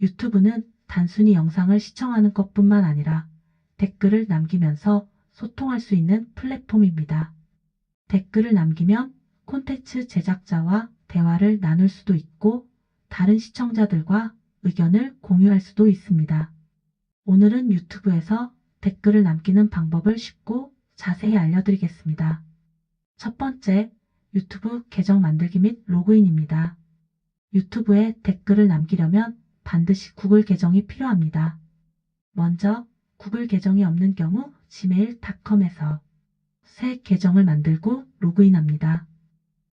유튜브는 단순히 영상을 시청하는 것뿐만 아니라 댓글을 남기면서 소통할 수 있는 플랫폼입니다. 댓글을 남기면 콘텐츠 제작자와 대화를 나눌 수도 있고 다른 시청자들과 의견을 공유할 수도 있습니다. 오늘은 유튜브에서 댓글을 남기는 방법을 쉽고 자세히 알려드리겠습니다. 첫 번째, 유튜브 계정 만들기 및 로그인입니다. 유튜브에 댓글을 남기려면 반드시 구글 계정이 필요합니다. 먼저 구글 계정이 없는 경우 gmail.com에서 새 계정을 만들고 로그인합니다.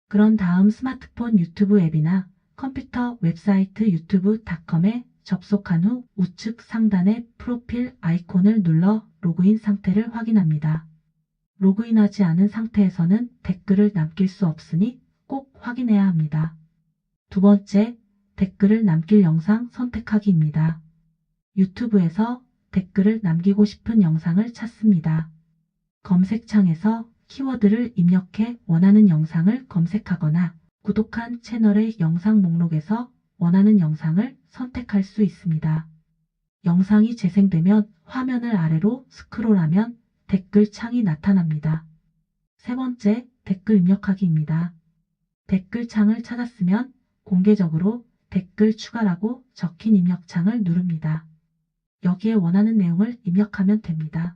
그런 다음 스마트폰 유튜브 앱이나 컴퓨터 웹사이트 유튜브.com에 접속한 후 우측 상단의 프로필 아이콘을 눌러 로그인 상태를 확인합니다. 로그인하지 않은 상태에서는 댓글을 남길 수 없으니 꼭 확인해야 합니다. 두 번째, 댓글을 남길 영상 선택하기입니다. 유튜브에서 댓글을 남기고 싶은 영상을 찾습니다. 검색창에서 키워드를 입력해 원하는 영상을 검색하거나 구독한 채널의 영상 목록에서 원하는 영상을 선택할 수 있습니다. 영상이 재생되면 화면을 아래로 스크롤하면 댓글 창이 나타납니다. 세 번째, 댓글 입력하기입니다. 댓글 창을 찾았으면 공개적으로 댓글 추가라고 적힌 입력창을 누릅니다. 여기에 원하는 내용을 입력하면 됩니다.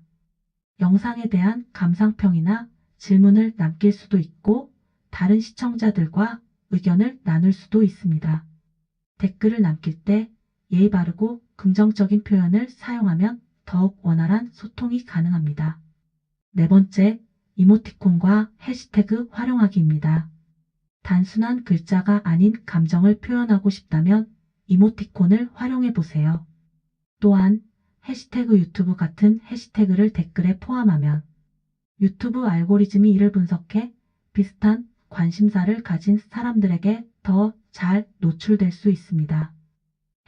영상에 대한 감상평이나 질문을 남길 수도 있고 다른 시청자들과 의견을 나눌 수도 있습니다. 댓글을 남길 때 예의 바르고 긍정적인 표현을 사용하면 더욱 원활한 소통이 가능합니다. 네 번째, 이모티콘과 해시태그 활용하기입니다. 단순한 글자가 아닌 감정을 표현하고 싶다면 이모티콘을 활용해 보세요. 또한 해시태그 유튜브 같은 해시태그를 댓글에 포함하면 유튜브 알고리즘이 이를 분석해 비슷한 관심사를 가진 사람들에게 더 잘 노출될 수 있습니다.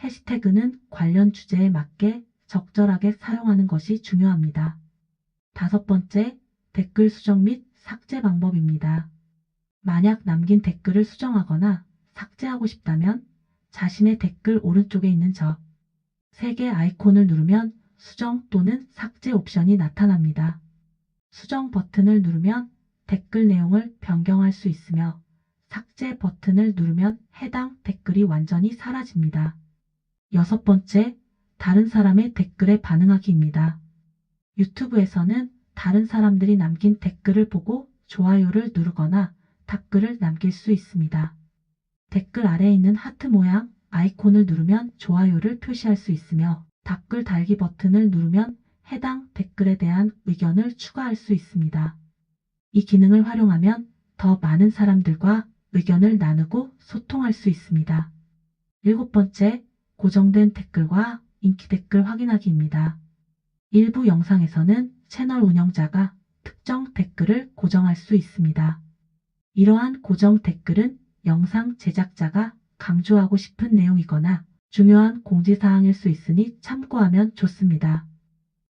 해시태그는 관련 주제에 맞게 적절하게 사용하는 것이 중요합니다. 다섯 번째, 댓글 수정 및 삭제 방법입니다. 만약 남긴 댓글을 수정하거나 삭제하고 싶다면 자신의 댓글 오른쪽에 있는 저 세 개 아이콘을 누르면 수정 또는 삭제 옵션이 나타납니다. 수정 버튼을 누르면 댓글 내용을 변경할 수 있으며 삭제 버튼을 누르면 해당 댓글이 완전히 사라집니다. 여섯 번째, 다른 사람의 댓글에 반응하기입니다. 유튜브에서는 다른 사람들이 남긴 댓글을 보고 좋아요를 누르거나 답글을 남길 수 있습니다. 댓글 아래에 있는 하트 모양 아이콘을 누르면 좋아요를 표시할 수 있으며 답글 달기 버튼을 누르면 해당 댓글에 대한 의견을 추가할 수 있습니다. 이 기능을 활용하면 더 많은 사람들과 의견을 나누고 소통할 수 있습니다. 일곱 번째, 고정된 댓글과 인기 댓글 확인하기입니다. 일부 영상에서는 채널 운영자가 특정 댓글을 고정할 수 있습니다. 이러한 고정 댓글은 영상 제작자가 강조하고 싶은 내용이거나 중요한 공지사항일 수 있으니 참고하면 좋습니다.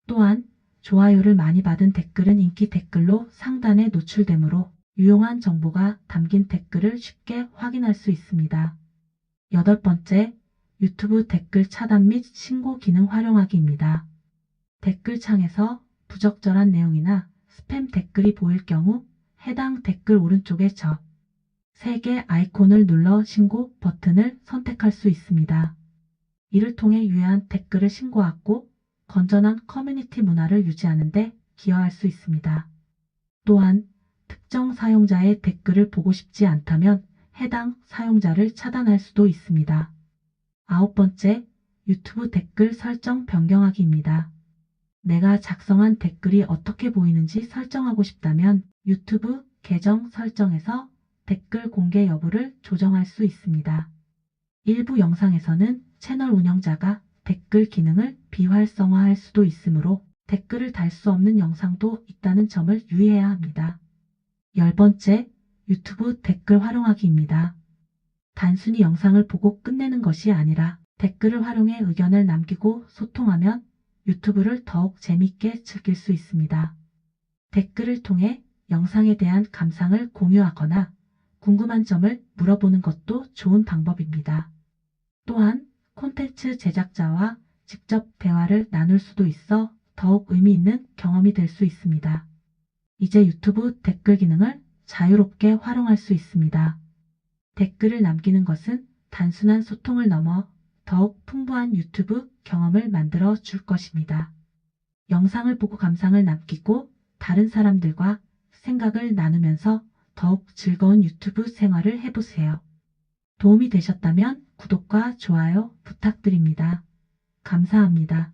또한 좋아요를 많이 받은 댓글은 인기 댓글로 상단에 노출되므로 유용한 정보가 담긴 댓글을 쉽게 확인할 수 있습니다. 여덟 번째, 유튜브 댓글 차단 및 신고 기능 활용하기입니다. 댓글 창에서 부적절한 내용이나 스팸 댓글이 보일 경우 해당 댓글 오른쪽에 저세개 아이콘을 눌러 신고 버튼을 선택할 수 있습니다. 이를 통해 유해한 댓글을 신고하고 건전한 커뮤니티 문화를 유지하는 데 기여할 수 있습니다. 또한 특정 사용자의 댓글을 보고 싶지 않다면 해당 사용자를 차단할 수도 있습니다. 아홉 번째, 유튜브 댓글 설정 변경하기입니다. 내가 작성한 댓글이 어떻게 보이는지 설정하고 싶다면 유튜브 계정 설정에서 댓글 공개 여부를 조정할 수 있습니다. 일부 영상에서는 채널 운영자가 댓글 기능을 비활성화할 수도 있으므로 댓글을 달 수 없는 영상도 있다는 점을 유의해야 합니다. 열 번째, 유튜브 댓글 활용하기입니다. 단순히 영상을 보고 끝내는 것이 아니라 댓글을 활용해 의견을 남기고 소통하면 유튜브를 더욱 재밌게 즐길 수 있습니다. 댓글을 통해 영상에 대한 감상을 공유하거나 궁금한 점을 물어보는 것도 좋은 방법입니다. 또한 콘텐츠 제작자와 직접 대화를 나눌 수도 있어 더욱 의미 있는 경험이 될 수 있습니다. 이제 유튜브 댓글 기능을 자유롭게 활용할 수 있습니다. 댓글을 남기는 것은 단순한 소통을 넘어 더욱 풍부한 유튜브 경험을 만들어 줄 것입니다. 영상을 보고 감상을 남기고 다른 사람들과 생각을 나누면서 더욱 즐거운 유튜브 생활을 해보세요. 도움이 되셨다면 구독과 좋아요 부탁드립니다. 감사합니다.